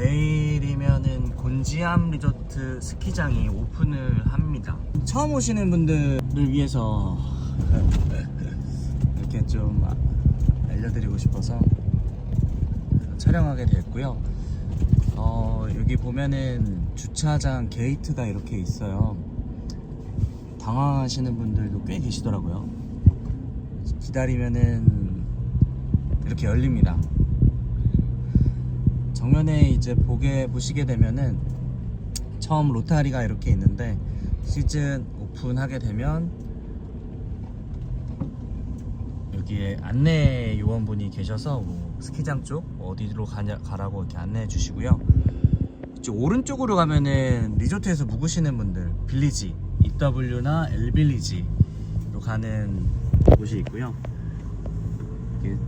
내일이면은 곤지암 리조트 스키장이 오픈을 합니다. 처음 오시는 분들을 위해서 이렇게 좀 알려드리고 싶어서 촬영하게 됐고요. 어, 여기 보면은 주차장 게이트가 이렇게 있어요. 당황하시는 분들도 꽤 계시더라고요. 기다리면은 이렇게 열립니다. 정면에 이제 보게 보시게 되면은 처음 로타리가 이렇게 있는데 시즌 오픈하게 되면 여기에 안내 요원분이 계셔서 뭐 스키장 쪽 어디로 가냐, 가라고 이렇게 안내해 주시고요. 이쪽 오른쪽으로 가면은 리조트에서 묵으시는 분들 빌리지 EW나 엘빌리지로 가는 곳이 있고요.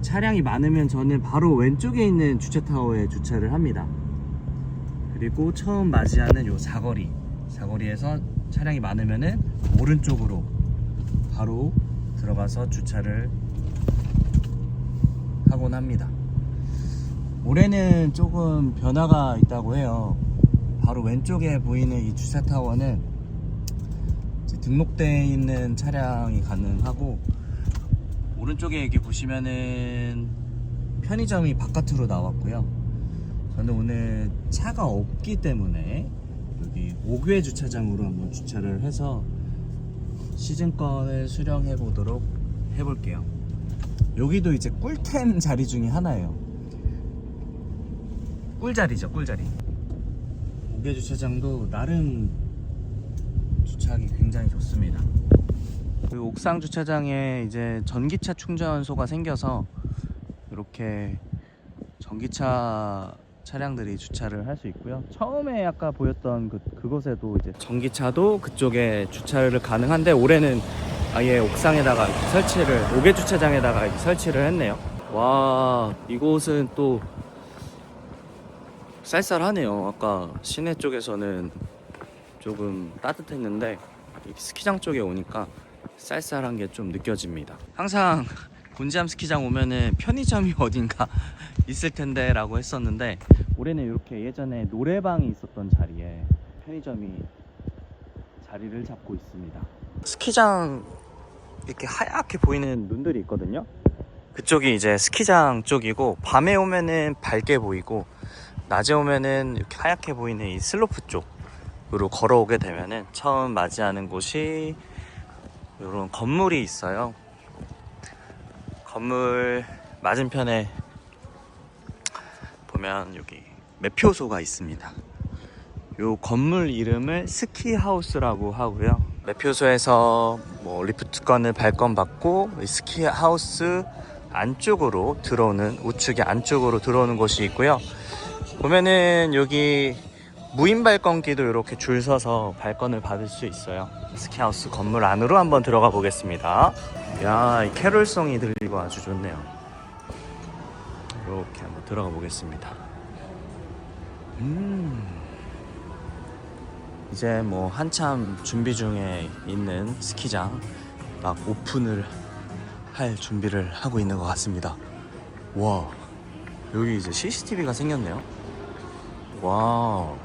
차량이 많으면 저는 바로 왼쪽에 있는 주차 타워에 주차를 합니다. 그리고 처음 맞이하는 요 사거리 사거리에서 차량이 많으면은 오른쪽으로 바로 들어가서 주차를 하곤 합니다. 올해는 조금 변화가 있다고 해요. 바로 왼쪽에 보이는 이 주차 타워는 이제 등록되어 있는 차량이 가능하고 오른쪽에 여기 보시면은 편의점이 바깥으로 나왔고요. 저는 오늘 차가 없기 때문에 여기 5개 주차장으로 한번 주차를 해서 시즌권을 수령해 보도록 해볼게요. 여기도 이제 꿀템 자리 중에 하나예요. 꿀자리죠, 꿀자리. 5개 주차장도 나름 주차하기 굉장히 좋습니다. 그 옥상 주차장에 이제 전기차 충전소가 생겨서 이렇게 전기차 차량들이 주차를 할 수 있고요. 처음에 아까 보였던 그, 그곳에도 이제 전기차도 그쪽에 주차를 가능한데 올해는 아예 옥상에다가 설치를 5개 주차장에다가 설치를 했네요. 와 이곳은 또 쌀쌀하네요. 아까 시내 쪽에서는 조금 따뜻했는데 이 스키장 쪽에 오니까 쌀쌀한 게 좀 느껴집니다. 항상 곤지암 스키장 오면은 편의점이 어딘가 있을 텐데 라고 했었는데 올해는 이렇게 예전에 노래방이 있었던 자리에 편의점이 자리를 잡고 있습니다. 스키장 이렇게 하얗게 보이는 눈들이 있거든요. 그쪽이 이제 스키장 쪽이고 밤에 오면은 밝게 보이고 낮에 오면은 이렇게 하얗게 보이는 이 슬로프 쪽으로 걸어오게 되면은 처음 맞이하는 곳이 이런 건물이 있어요. 건물 맞은편에 보면 여기 매표소가 있습니다. 요 건물 이름을 스키하우스라고 하고요. 매표소에서 뭐 리프트권을 발권받고 이 스키하우스 안쪽으로 들어오는 우측의 안쪽으로 들어오는 곳이 있고요. 보면은 여기 무인 발권기도 이렇게 줄 서서 발권을 받을 수 있어요. 스키하우스 건물 안으로 한번 들어가 보겠습니다. 야, 이 캐롤송이 들리고 아주 좋네요. 이렇게 한번 들어가 보겠습니다. 음. 이제 뭐 한참 준비 중에 있는 스키장 막 오픈을 할 준비를 하고 있는 것 같습니다. 와, 여기 이제 CCTV가 생겼네요. 와우.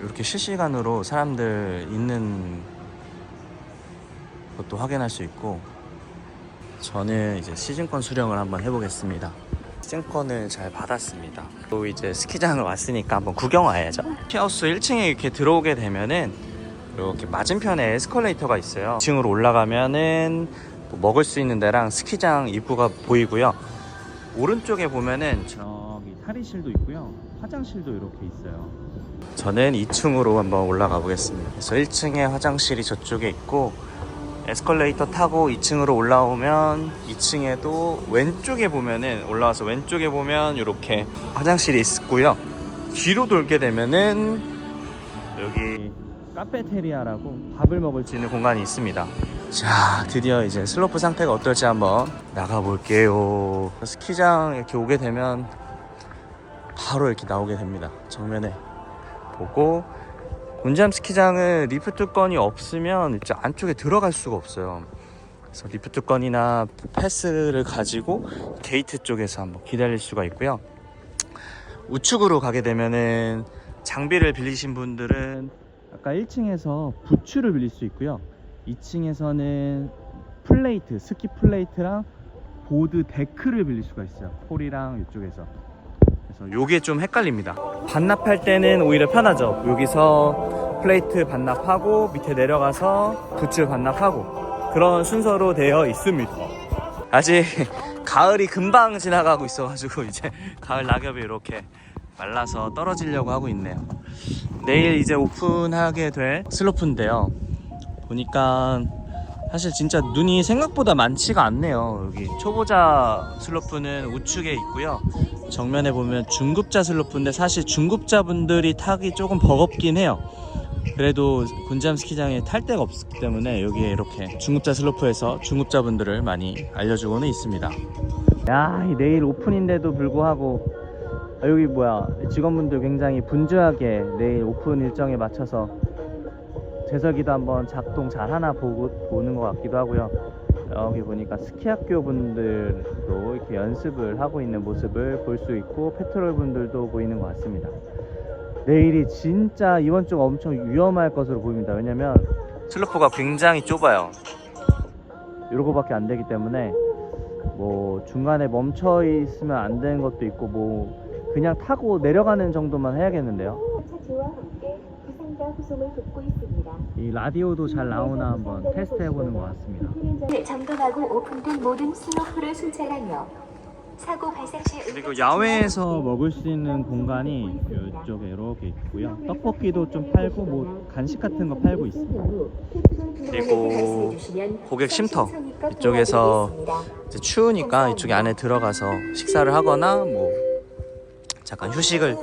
이렇게 실시간으로 사람들 있는 것도 확인할 수 있고 저는 이제 시즌권 수령을 한번 해보겠습니다. 시즌권을 잘 받았습니다. 또 이제 스키장을 왔으니까 한번 구경 와야죠. 스키하우스 1층에 이렇게 들어오게 되면은 이렇게 맞은편에 에스컬레이터가 있어요. 2층으로 올라가면은 뭐 먹을 수 있는 데랑 스키장 입구가 보이고요. 오른쪽에 보면은 저기 탈의실도 있고요. 화장실도 이렇게 있어요. 저는 2층으로 한번 올라가 보겠습니다. 그래서 1층에 화장실이 저쪽에 있고 에스컬레이터 타고 2층으로 올라오면 2층에도 왼쪽에 보면은 올라와서 왼쪽에 보면 이렇게 화장실이 있고요. 뒤로 돌게 되면은 여기 카페테리아라고 밥을 먹을 수 있는 공간이 있습니다. 자, 드디어 이제 슬로프 상태가 어떨지 한번 나가 볼게요. 스키장 이렇게 오게 되면 바로 이렇게 나오게 됩니다. 정면에 보고 곤지암 스키장은 리프트권이 없으면 이제 안쪽에 들어갈 수가 없어요. 그래서 리프트권이나 패스를 가지고 게이트 쪽에서 한번 기다릴 수가 있고요. 우측으로 가게 되면은 장비를 빌리신 분들은 아까 1층에서 부츠를 빌릴 수 있고요. 2층에서는 플레이트, 스키 플레이트랑 보드 데크를 빌릴 수가 있어요. 폴이랑 이쪽에서. 요게 좀 헷갈립니다. 반납할 때는 오히려 편하죠. 여기서 플레이트 반납하고 밑에 내려가서 부츠 반납하고 그런 순서로 되어 있습니다. 아직 가을이 금방 지나가고 있어가지고 이제 가을 낙엽이 이렇게 말라서 떨어지려고 하고 있네요. 내일 이제 오픈하게 될 슬로프인데요. 보니까 사실 진짜 눈이 생각보다 많지가 않네요. 여기 초보자 슬로프는 우측에 있고요. 정면에 보면 중급자 슬로프인데 사실 중급자분들이 타기 조금 버겁긴 해요. 그래도 곤지암 스키장에 탈 데가 없기 때문에 여기에 이렇게 중급자 슬로프에서 중급자분들을 많이 알려주고는 있습니다. 야, 이 내일 오픈인데도 불구하고 아, 여기 뭐야 직원분들 굉장히 분주하게 내일 오픈 일정에 맞춰서 제설기도 한번 작동 잘 하나 보고 보는 것 같기도 하고요. 여기 보니까 스키 학교 분들도 이렇게 연습을 하고 있는 모습을 볼 수 있고 페트롤 분들도 보이는 것 같습니다. 내일이 진짜 이번 주가 엄청 위험할 것으로 보입니다. 왜냐면 슬로프가 굉장히 좁아요. 이러고밖에 안 되기 때문에 뭐 중간에 멈춰 있으면 안 되는 것도 있고 뭐 그냥 타고 내려가는 정도만 해야겠는데요. 후송을 돕고 있습니다. 이 라디오도 잘 나오나 한번 테스트 해보는 것 같습니다. 네, 점검하고 오픈된 모든 슬로프를 순찰하며 사고 발생 시 그리고 야외에서 먹을 수 있는 공간이 이쪽에 이렇게 있고요. 떡볶이도 좀 팔고 뭐 간식 같은 거 팔고 있습니다. 그리고 고객 쉼터 이쪽에서 이제 추우니까 이쪽에 안에 들어가서 식사를 하거나 뭐 잠깐 휴식을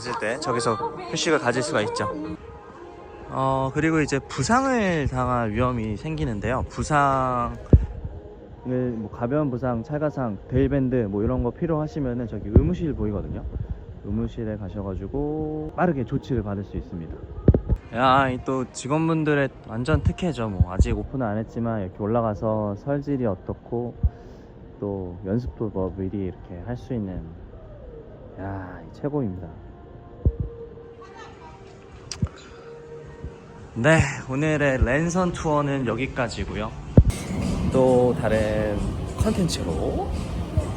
가질 때 저기서 휴식을 가질 수가 있죠. 어 그리고 이제 부상을 당할 위험이 생기는데요. 부상을 뭐 가벼운 부상, 찰가상, 데일밴드 뭐 이런 거 필요하시면은 저기 의무실 보이거든요. 의무실에 가셔가지고 빠르게 조치를 받을 수 있습니다. 야, 이또 직원분들의 완전 특혜죠. 뭐 아직 오픈은 안 했지만 이렇게 올라가서 설질이 어떻고 또 연습도 뭐 미리 이렇게 할 수 있는 야, 이 최고입니다. 네, 오늘의 랜선 투어는 여기까지고요. 또 다른 컨텐츠로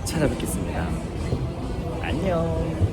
찾아뵙겠습니다. 안녕.